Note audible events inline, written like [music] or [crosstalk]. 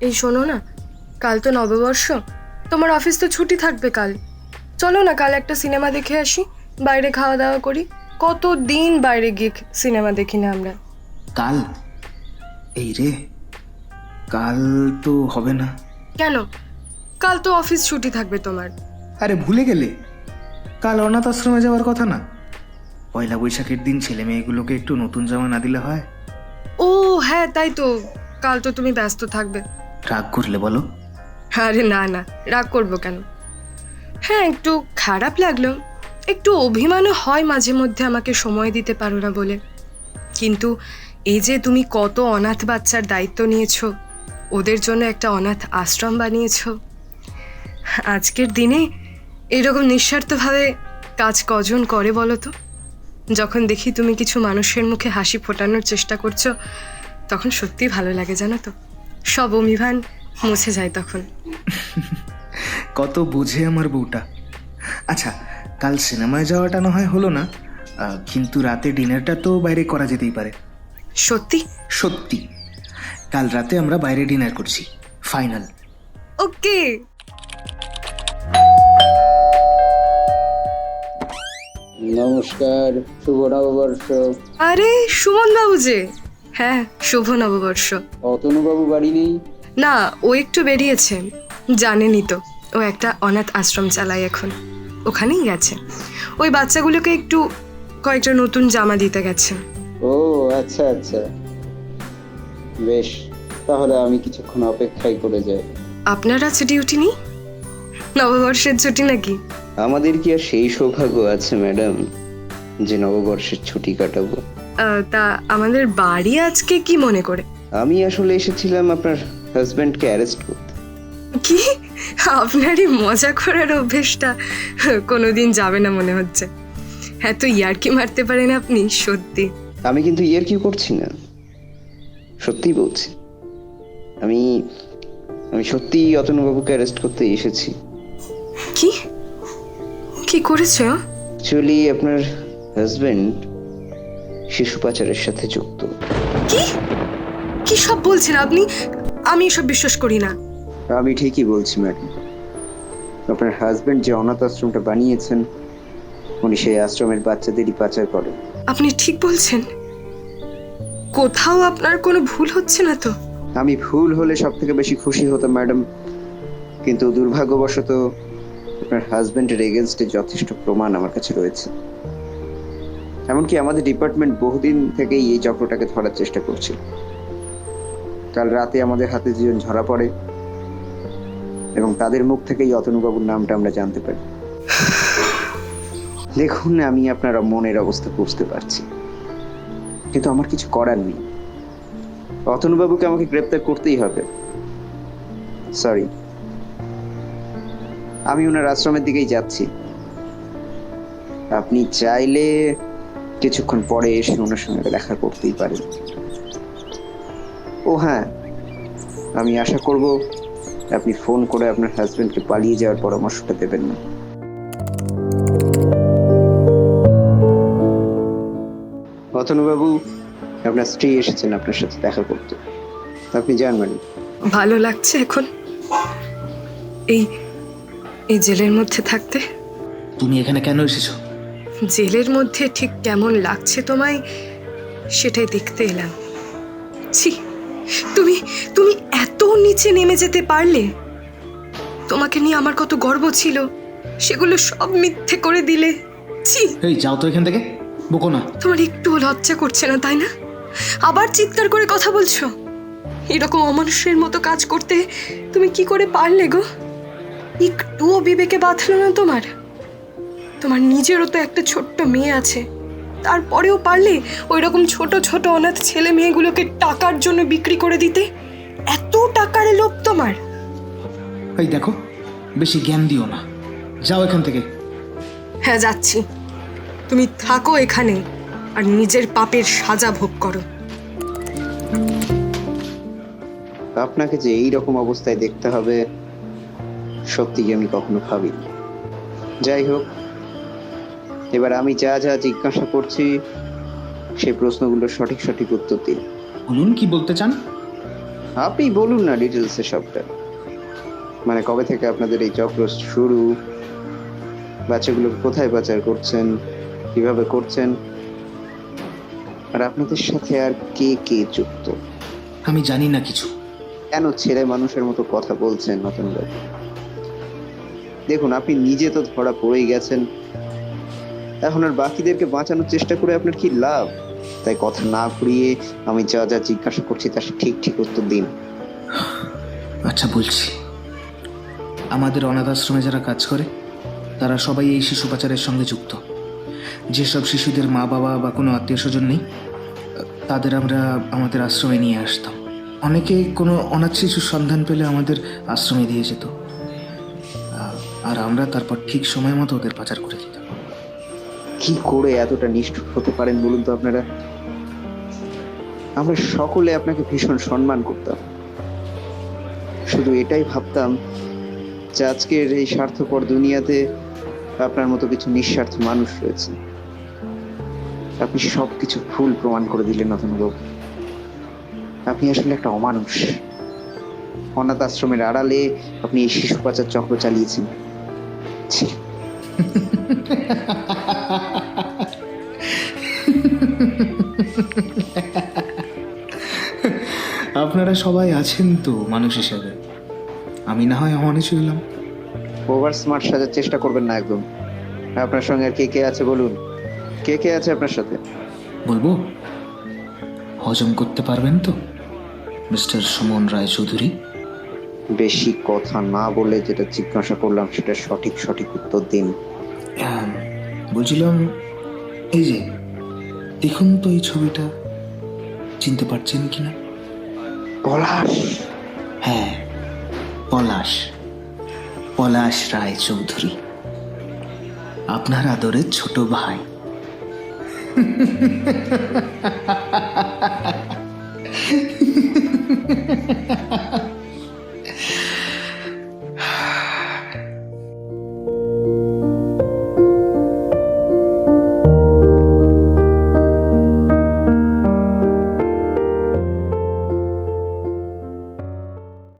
এই শোনো না কাল তো নববর্ষ তোমার অফিস তো ছুটি থাকবে কাল। চলো না কাল একটা সিনেমা দেখে আসি বাইরে খাওয়া দাওয়া করি। কত দিন বাইরে গিয়ে সিনেমা দেখি না আমরা? কাল? এই রে কাল তো হবে না। কেন? কাল তো অফিস ছুটি থাকবে তোমার। আরে ভুলে গেলে? কাল অনাথ আশ্রমে যাওয়ার কথা না? পয়লা বৈশাখের দিন ছেলে মেয়েগুলোকে একটু নতুন জামা না দিলে হয়? ও হ্যাঁ তাই তো। কাল তো তুমি ব্যস্ত থাকবে। রাগ করলে বলো। আরে না না, রাগ করব কেন? হ্যাঁ একটু খারাপ লাগল। একটু অভিমানও হয় মাঝে মধ্যে আমাকে সময় দিতে পারো না বলে। কিন্তু এই যে তুমি কত অনাথ বাচ্চার দায়িত্ব নিয়েছো, ওদের জন্য একটা অনাথ আশ্রম বানিয়েছো। আজকের দিনে এরকম নিঃস্বার্থভাবে কাজ কজন করে বলো তো? যখন দেখি তুমি কিছু মানুষের মুখে হাসি ফোটানোর চেষ্টা করছ, তখন সত্যিই ভালো লাগে, জানো তো? সব অভিমান মুছে যায় তখন। কত বুঝে আমার বউটা। আচ্ছা কাল সিনেমায় যাওয়াটা না হয় হলো না আহ, কিন্তু রাতে ডিনারটা তো বাইরে করা যেতেই পারে। সত্যি? সত্যি। কাল রাতে আমরা বাইরে ডিনার করছি ফাইনাল। ওকে। নমস্কার শুভ নববর্ষ। আরে সুমন বাবু যে। হ্যাঁ শুভ নববর্ষ। অতনুবাবু বাড়ি নেই? না ও একটু বেরিয়েছে। জানেনই তো ও একটা অনাথ আশ্রম চালায় এখন। ওখানেই গেছে। ওই বাচ্চাগুলোকে একটু কয়েকটা নতুন জামা দিতে গেছে। ও আচ্ছা আচ্ছা। বেশ তাহলে আমি কিছুক্ষণ অপেক্ষাই করে যাই। আপনার আছে ডিউটি নেই? নববর্ষের ছুটি নাকি? আমাদের কি আর সেই সৌভাগ্য আছে ম্যাডাম যে নববর্ষের ছুটি কাটাবো? তা আমাদের বাড়ি আজকে কি মনে করে? আমি আসলে এসেছিলাম আপনার হাজব্যান্ডকে অ্যারেস্ট করতে। কি? আপনারই মজা করার অভ্যেসটা কোনোদিন যাবে না মনে হচ্ছে। হ্যাঁ তো ইয়ার্কি মারতে পারেন আপনি? সত্যি। আমি কিন্তু ইয়ের কি করছি না? সত্যিই বলছি। আমি আমি সত্যিই অতনুবাবুকে অ্যারেস্ট করতে এসেছি। কি? কি করেছে? অ্যাকচুয়ালি আপনার হাজবেন্ড শিশু পাচারের সাথে যুক্ত। কি? কি সব বলছেন আপনি? আমি এসব বিশ্বাস করি না। আমি ঠিকই বলছি ম্যাডাম। আপনার হাজবেন্ড যে অনাথ আশ্রমটা বানিয়েছেন উনি সেই আশ্রমের বাচ্চাদেরই পাচার করেন। আপনি ঠিক বলছেন। কোথাও আপনার কোনো ভুল হচ্ছে না তো? আমি ভুল হলে সব থেকে বেশি খুশি হতাম ম্যাডাম। কিন্তু দুর্ভাগ্যবশত আপনার হাজবেন্ডের এগেনস্টে যথেষ্ট প্রমাণ আমার কাছে রয়েছে। এমনকি আমাদের ডিপার্টমেন্ট বহুদিন থেকেই এই চক্রটাকে ধরার চেষ্টা করছে কাল রাতে আমাদের হাতে দুজন ধরা পড়ে এবং তাদের মুখ থেকেই অতনুবাবুর নামটা আমরা জানতে পারি। দেখুন, আমি আপনার মনের অবস্থা বুঝতে পারছি। কিন্তু আমার কিছু করার নেই। অতনুবাবুকে আমাকে গ্রেপ্তার করতেই হবে। সরি আমি ওনার আশ্রমের দিকেই যাচ্ছি। আপনি চাইলে কিছুক্ষণ পরে এসে ওনার সঙ্গে দেখা করতেই পারে। ও হ্যাঁ আমি আশা করব আপনি ফোন করে আপনার হাজবেন্ডকে পালিয়ে যাওয়ার পরামর্শটা দেবেন না। অতনুবাবু আপনার স্ত্রী এসেছেন আপনার সাথে দেখা করতে। আপনি যান ম্যাডাম ভালো লাগছে এখন? এই এই জেলের মধ্যে থাকতে? তুমি এখানে কেন এসেছ? জেলের মধ্যে ঠিক কেমন লাগছে তোমায় সেটাই দেখতে এলাম। ছি তুমি তুমি এত নিচে নেমে যেতে পারলে? তোমাকে নিয়ে আমার কত গর্ব ছিল সেগুলো সব মিথ্যে করে দিলে। ছি। এই যাও তো এখান থেকে বকো না। তোমার একটু লজ্জা করছে না তাই না? আবার চিৎকার করে কথা বলছো? এরকম অমানুষের মতো কাজ করতে তুমি কি করে পারলে গো? একটুও বিবেকে বাঁধলো না তোমার? তোমার নিজেরও তো একটা ছোট্ট মেয়ে আছে। তারপরেও পারলে ওই রকম ছোট ছোট অনাথ ছেলে মেয়েগুলোকে টাকার জন্য বিক্রি করে দিতে? এত টাকার লোভ তোমার। এই দেখো বেশি জ্ঞান দিও না। যাও এখান থেকে। হ্যাঁ যাচ্ছি। তুমি থাকো এখানে আর নিজের পাপের সাজা ভোগ করো। আপনাকে যে এই রকম অবস্থায় দেখতে হবে সত্যি আমি কখনো ভাবিনি। যাই হোক এবার আমি যা যা জিজ্ঞাসা করছি সেই প্রশ্নগুলোর সঠিক সঠিক উত্তর দিন বলুন কি বলতে চান? আপনি বলুন না ডিটেলসে সবটা। মানে কবে থেকে আপনাদের এই চক্র শুরু? বাচ্চাগুলো কোথায় পাচার করছেন? কীভাবে করছেন? আর আপনাদের সাথে আর কে কে যুক্ত? আমি জানি না কিছু। কেন ছেলে মানুষের মতো কথা বলছেন নতুন দেখুন আপনি নিজে তো ধরা পড়েই গেছেন। এখন আর বাকিদেরকে বাঁচানোর চেষ্টা করে আপনার কি লাভ? তাই কথা না ঘুরিয়ে আমি যা যা জিজ্ঞাসা করছি তার ঠিক ঠিক উত্তর দিন। আচ্ছা বলছি। আমাদের অনাথ আশ্রমে যারা কাজ করে, তারা সবাই এই শিশু পাচারের সঙ্গে যুক্ত। যেসব শিশুদের মা বাবা বা কোনো আত্মীয় স্বজন নেই, তাদের আমরা আমাদের আশ্রমে নিয়ে আসতাম। অনেকে কোনো অনাথ শিশুর সন্ধান পেলে আমাদের আশ্রমে দিয়ে যেত। আর আমরা তারপর ঠিক সময় মতো ওদের পাচার করে দিতাম। কি করে এতটা নিষ্ঠুর হতে পারেন বলুন তো আপনারা? আমরা সকলে আপনাকে ভীষণ সম্মান করতাম। শুধু এটাই ভাবতাম যে আজকের এই স্বার্থপর দুনিয়াতে আপনার মতো কিছু নিঃস্বার্থ মানুষ রয়েছে। আপনি সব কিছু ভুল প্রমাণ করে দিলেন নতুনবাবু আপনি আসলে একটা অমানুষ। অনাথ আশ্রমের আড়ালে আপনি এই শিশু পাচার চক্র চালিয়েছেন। [laughs] আপনারা সবাই আছেন তো মানুষ হিসেবে। আমি না হয় অমানুষ হইলাম ওভার স্মার্ট সাজার চেষ্টা করবেন না একদম। আপনার সঙ্গে আর কে কে আছে বলুন? কে কে আছে আপনার সাথে? বলব? হজম করতে পারবেন তো মিস্টার সুমন রায় চৌধুরী? বেশি কথা না বলে যেটা জিজ্ঞাসা করলাম সেটা সঠিক সঠিক উত্তর দিন। বলছিলাম এই যে দেখুন তো এই ছবিটা। চিনতে পারছেন কিনা পলাশ। হ্যাঁ পলাশ। পলাশ রায় চৌধুরী আপনার আদরের ছোট ভাই। [laughs]